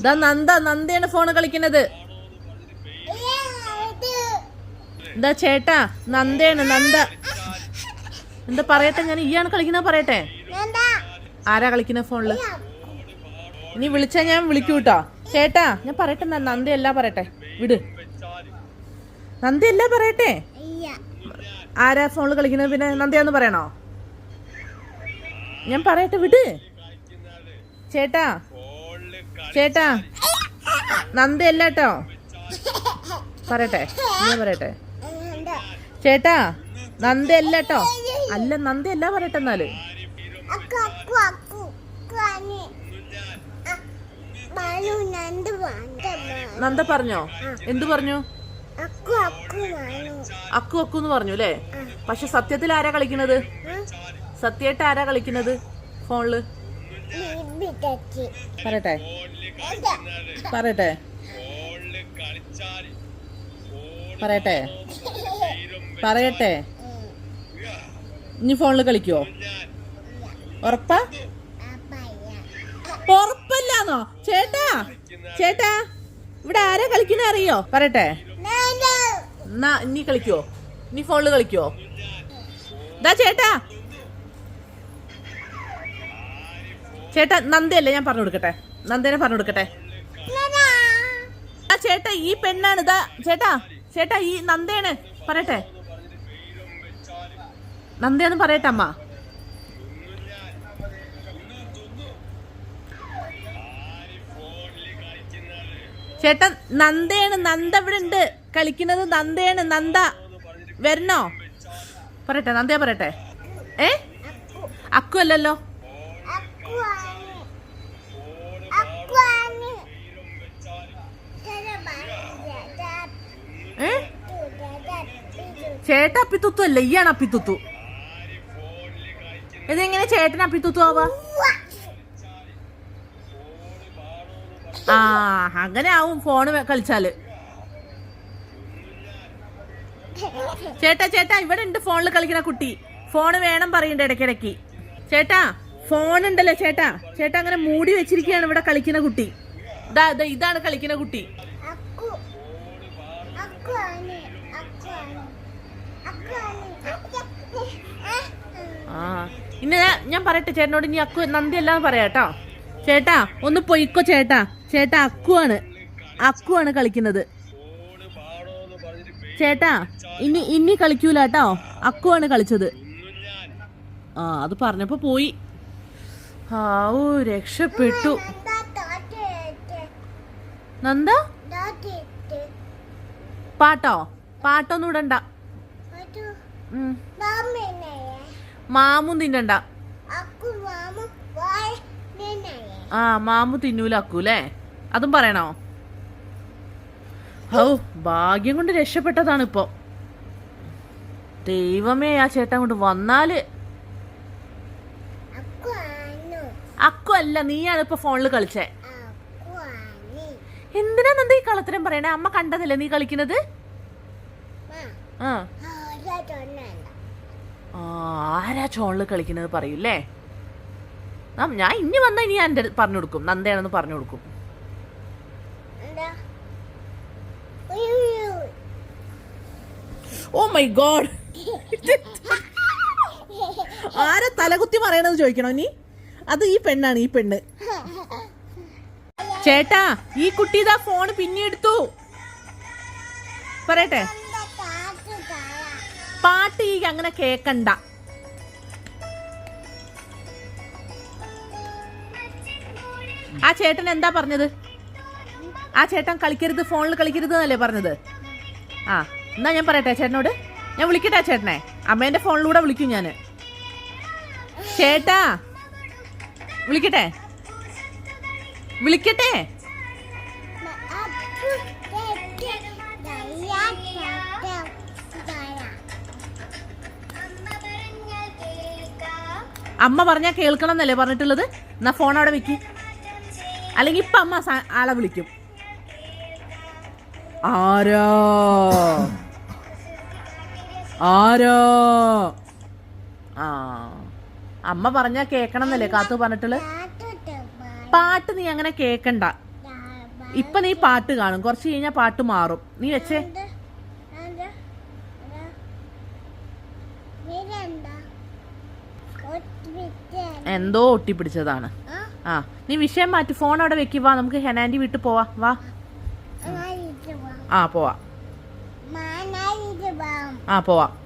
ഇതാ നന്ദ നന്ദയാണ് ഫോണ് കളിക്കുന്നത്. എന്താ ചേട്ടാ നന്ദയാണ് നന്ദ. എന്താ പറയട്ടെ ഞാൻ ഈയാണ് കളിക്കുന്നത് പറയട്ടെ? ആരാ കളിക്കുന്ന ഫോണിൽ ഇനി വിളിച്ചാ ഞാൻ വിളിക്കൂ കേട്ടോ ചേട്ടാ ഞാൻ പറയട്ടെ ന- നന്ദയല്ല പറയട്ടെ. വിട്. നന്ദയല്ല പറയട്ടെ? ആരാ ഫോണിൽ കളിക്കുന്നത്? പിന്നെ നന്ദയാന്ന് പറയണോ? ഞാൻ പറയട്ടെ വിട്. ചേട്ടാ ചേട്ടാ നന്ദയല്ല കേട്ടോ. പറയട്ടെ പറയട്ടെ. ചേട്ടാ നന്ദയല്ല കേട്ടോ. അല്ല നന്ദയല്ല പറയട്ടെ എന്നാൽ. നന്ദ പറഞ്ഞോ? എന്തു പറഞ്ഞു? അക്കു അക്കു എന്ന് പറഞ്ഞു അല്ലേ? പക്ഷെ സത്യത്തിൽ ആരാ കളിക്കണത്? സത്യമായിട്ട് ആരാ കളിക്കണത്? ഫോണിൽ. പറയട്ടെ. പറയട്ടെ. പറയട്ടെ. പറയട്ടെ. ഇനി ഫോണിൽ കളിക്കുവോ? ഉറപ്പാ? ഉറപ്പല്ലാന്നോ? ചേട്ടാ ചേട്ടാ ഇവിടെ ആരാ കളിക്കുന്ന അറിയോ? പറയട്ടെ. എന്നാ നീ കളിക്കുവോ? നീ ഫോണിൽ കളിക്കുവോ? ദാ ചേട്ടാ ചേട്ടാ നന്ദയല്ലേ ഞാൻ പറഞ്ഞു കൊടുക്കട്ടെ? നന്ദേനെ പറഞ്ഞു കൊടുക്കട്ടെ? ആ ചേട്ടാ ഈ പെണ്ണാണ്. ഇതാ ചേട്ടാ ചേട്ടാ ഈ നന്ദയാണ്. പറയട്ടെ. നന്ദയെന്ന് പറയട്ടെ അമ്മ. ചേട്ടൻ നന്ദയാണ്. നന്ദ ഇവിടെ ഉണ്ട്. കളിക്കുന്നത് നന്ദയാണ്. നന്ദ വരണോ? പറയട്ടെ നന്ദയാ പറയട്ടെ. ഏ? അക്കു അല്ലല്ലോ അക്കു ആണ് അക്കു ആണ് ഏ ചേട്ട അപ്പിത്തുത്തു അല്ല? ഈയാണ് അപ്പിത്തുത്തു. ഇതെങ്ങനെ ചേട്ടൻ അപ്പിത്തുത്തു ആവാ? ആ അങ്ങനെ ആവും ഫോണ് കളിച്ചാൽ. ചേട്ടാ ചേട്ടാ ഇവിടെ ഉണ്ട് ഫോണിൽ കളിക്കുന്ന കുട്ടി. ഫോണ് വേണം പറയണ്ട ഇടയ്ക്കിടയ്ക്ക്. ചേട്ടാ ഫോൺ ഉണ്ടല്ലോ ചേട്ടാ. ചേട്ടാ അങ്ങനെ മൂടി വെച്ചിരിക്കുകയാണ് ഇവിടെ കളിക്കുന്ന കുട്ടി. ഇതാ ഇതാ ഇതാണ് കളിക്കുന്ന കുട്ടി. അക്കു. അക്കു ആണ്. അക്കു അക്കു ആ ഇന്ന് ഞാൻ- പറയട്ടെ ചേട്ടനോട് ഇനി അക്കു നന്ദി എല്ലാം പറയാട്ടോ. ചേട്ടാ ഒന്ന് പൊയ്ക്കോ ചേട്ടാ. ചേട്ടാ അക്കുവാണ് അക്കുവാണ് കളിക്കുന്നത്. ചേട്ടാ ഇനി ഇനി കളിക്കൂല കേട്ടോ അക്കുവാണ് കളിച്ചത്. ആ അത് പറഞ്ഞപ്പോ പോയി. ഓ രക്ഷപ്പെട്ടു. നന്ദ? പാട്ടോ? പാട്ടൊന്നും ഇടണ്ട. മാമു തിന്നണ്ട. ആ മാമു തിന്നൂല അക്കൂലേ അതും പറയണോ? ഹൗ ഭാഗ്യം കൊണ്ട് രക്ഷപ്പെട്ടതാണ് ഇപ്പൊ. ദൈവമേ ആ ചേട്ടൻ കൊണ്ട് വന്നാൽ അക്കു ആണ് അക്കു അല്ല നീയാണ് ഇപ്പൊ ഫോണിൽ കളിച്ചേ. എന്തിനാ നന്ദ ഈ കളത്തരം പറയണേ? അമ്മ കണ്ടതല്ലേ നീ കളിക്കുന്നത്? ആരാ ചോണിൽ കളിക്കുന്നത് പറയൂല്ലേ ഞാൻ ഇനി വന്നാ ഇനി ഞാൻ പറഞ്ഞു കൊടുക്കും. നന്ദയാണെന്ന് പറഞ്ഞു കൊടുക്കും. ഓ മൈ ഗോഡ് ആരാ തലകുത്തി പറയണത് ചോദിക്കണോ നീ അത് ഈ പെണ്ണാണ് ഈ പെണ്ണ്. ചേട്ടാ ഈ കുട്ടി ഇതാ ഫോൺ പിന്നെ എടുത്തു. പറയട്ടെ. പാട്ട് ഈ അങ്ങനെ കേക്കണ്ട. ആ ചേട്ടൻ എന്താ പറഞ്ഞത്? ആ ചേട്ടൻ കളിക്കരുത് ഫോണിൽ കളിക്കരുത് എന്നല്ലേ പറഞ്ഞത്? ആ എന്നാ ഞാൻ പറയട്ടെ ചേട്ടനോട്? ഞാൻ വിളിക്കട്ടെ ചേട്ടനെ? അമ്മേന്റെ ഫോണിലൂടെ വിളിക്കും ഞാൻ ചേട്ടാ വിളിക്കട്ടെ? വിളിക്കട്ടെ? അമ്മ പറഞ്ഞാൽ കേൾക്കണം എന്നല്ലേ പറഞ്ഞിട്ടുള്ളത്? എന്നാ ഫോൺ അവിടെ വെക്ക്. അല്ലെങ്കിൽ ഇപ്പൊ അമ്മ ആളെ വിളിക്കും. ആരാ? ആരാ? ആ. അമ്മ പറഞ്ഞാ കേക്കണം എന്നല്ലേ കാത്തു പറഞ്ഞിട്ടുള്ള പാട്ട് നീ അങ്ങനെ കേക്കണ്ട. ഇപ്പൊ നീ പാട്ട് കാണും. കുറച്ച് കഴിഞ്ഞാ പാട്ട് മാറും. നീ വെച്ചേ. എന്ത്? ഒട്ടിപ്പിടിച്ചതാണ്. ആ? നീ വിഷയം മാറ്റി. ഫോൺ അവിടെ വെക്കി. വാ നമുക്ക് ഹെനാൻഡി വീട്ടിൽ പോവാ. വാ. ആ പോവാ. ആ പോവാ.